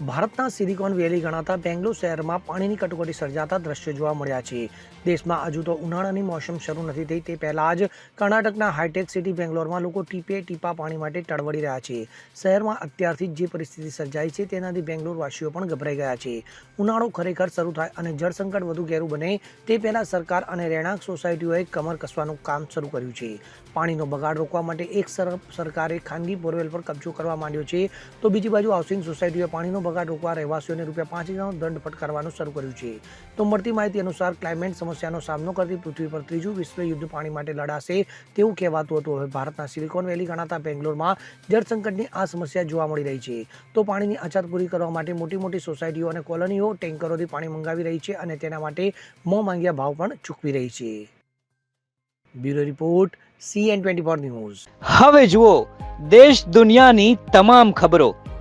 ભારતના સિલિકોન વેલી ગણાતા બેંગ્લોર શહેરમાં પાણીની કટોકટી સર્જાતા દ્રશ્યો જોવા મળ્યા છે. દેશમાં હજુ તો ઉનાળાની મોસમ શરૂ નથી થઈ, તે પહેલાં જ કર્ણાટકના હાઈટેક સિટી બેંગ્લોરમાં લોકો ટીપે ટીપા પાણી માટે ટળવળી રહ્યા છે. શહેરમાં અત્યારથી જ પરિસ્થિતિ સર્જાઈ છે, તેનાથી બેંગ્લોરવાસીઓ પણ ગભરાઈ ગયા છે. ઉનાળો ખરેખર શરૂ થાય અને જળસંકટ વધુ ઘેરું બને, તે પહેલાં સરકાર અને રહેણાંક સોસાયટીઓએ કમર કસવાનું કામ શરૂ કર્યું છે. પાણીનો બગાડ રોકવા માટે એક સર- સરકારે ખાનગી બોરવેલ પર કબજો કરવા માંડ્યો છે. તો બીજી બાજુ હાઉસિંગ સોસાયટીઓએ પાણીનો બગાડ રોકવા રહેવાસીઓને રૂપિયા પાંચ હજારનો દંડ ફટકારવાનું શરૂ કર્યું છે. તો મળતી માહિતી અનુસાર ક્લાઇમેટ સમસ્યાનો સામનો કરતી પૃથ્વી પર ત્રીજું વિશ્વ યુદ્ધ પાણી માટે લડાશે તેવું કહેવાતું હતું. હવે ભારતના સિલિકોન વેલી ગણાતા બેંગ્લોરમાં જળસંકટની આ સમસ્યા જોવા મળી રહી છે. તો પાણીની અછત પૂરી કરવા માટે મોટી મોટી સોસાયટીઓ અને કોલોનીઓ ટેન્કરોથી પાણી મંગાવી રહી છે અને તેના માટે મોં માંગ્યા ભાવ પણ ચૂકવી રહી છે. Bureau report CN twenty four news. હવે જુઓ, દેશ દુનિયાની તમામ ખબરો.